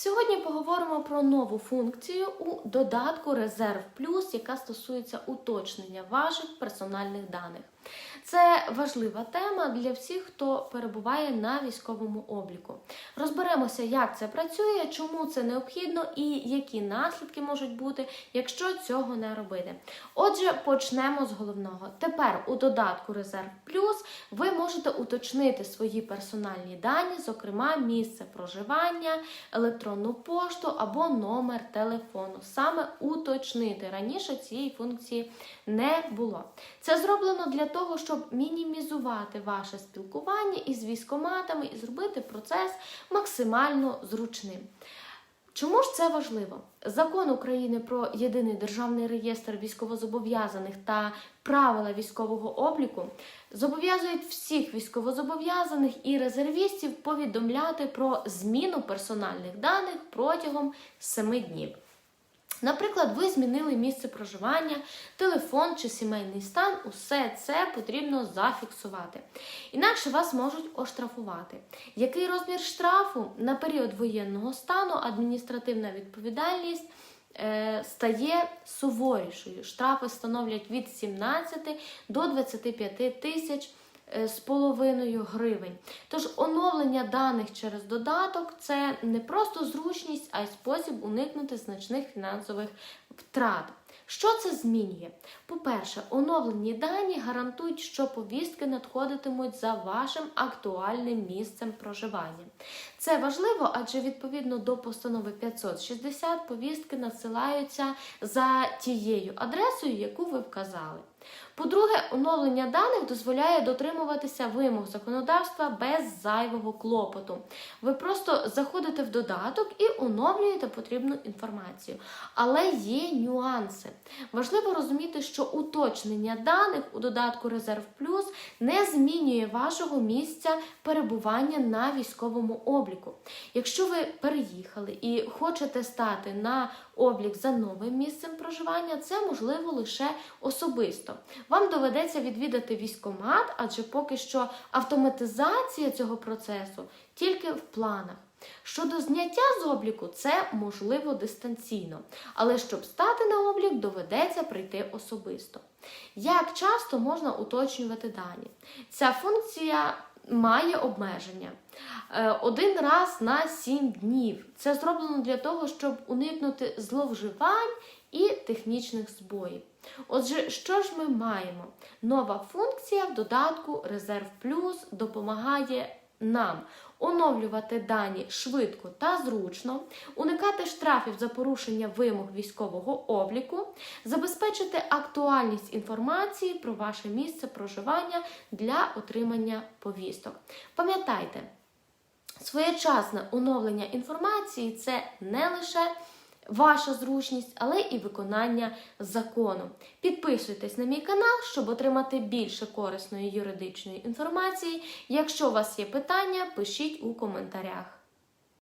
Сьогодні поговоримо про нову функцію у додатку Резерв Плюс, яка стосується уточнення ваших персональних даних. Це важлива тема для всіх, хто перебуває на військовому обліку. Розберемося, як це працює, чому це необхідно і які наслідки можуть бути, якщо цього не робити. Отже, почнемо з головного. Тепер у додатку Резерв Плюс ви можете уточнити свої персональні дані, зокрема місце проживання, електронну пошту або номер телефону. Саме уточнити раніше цієї функції не було. Це зроблено для того, щоб мінімізувати ваше спілкування із військоматами і зробити процес максимально зручним. Чому ж це важливо? Закон України про єдиний державний реєстр військовозобов'язаних та правила військового обліку зобов'язують всіх військовозобов'язаних і резервістів повідомляти про зміну персональних даних протягом 7 днів. Наприклад, ви змінили місце проживання, телефон чи сімейний стан, усе це потрібно зафіксувати. Інакше вас можуть оштрафувати. Який розмір штрафу на період воєнного стану адміністративна відповідальність е, стає суворішою? Штрафи становлять від 17 до 25 тисяч з половиною гривень. Тож оновлення даних через додаток це не просто зручність, а й спосіб уникнути значних фінансових втрат. Що це змінює? По-перше, оновлені дані гарантують, що повістки надходитимуть за вашим актуальним місцем проживання. Це важливо, адже відповідно до постанови 560 повістки надсилаються за тією адресою, яку ви вказали. По-друге, оновлення даних дозволяє дотримуватися вимог законодавства без зайвого клопоту. Ви просто заходите в додаток і оновлюєте потрібну інформацію. Але є нюанси. Важливо розуміти, що уточнення даних у додатку Резерв Плюс не змінює вашого місця перебування на військовому обліку. Якщо ви переїхали і хочете стати на облік за новим місцем проживання, це можливо лише особисто. Вам доведеться відвідати військомат, адже поки що автоматизація цього процесу тільки в планах. Щодо зняття з обліку, це можливо дистанційно, але щоб стати на облік, доведеться прийти особисто. Як часто можна уточнювати дані? Ця функція має обмеження. Е, Один раз на 7 днів. Це зроблено для того, щоб уникнути зловживань і технічних збоїв. Отже, що ж ми маємо? Нова функція в додатку Резерв Плюс допомагає нам оновлювати дані швидко та зручно, уникати штрафів за порушення вимог військового обліку, забезпечити актуальність інформації про ваше місце проживання для отримання повісток. Пам'ятайте, своєчасне оновлення інформації це не лише ваша зручність, але і виконання закону. Підписуйтесь на мій канал, щоб отримати більше корисної юридичної інформації. Якщо у вас є питання, пишіть у коментарях.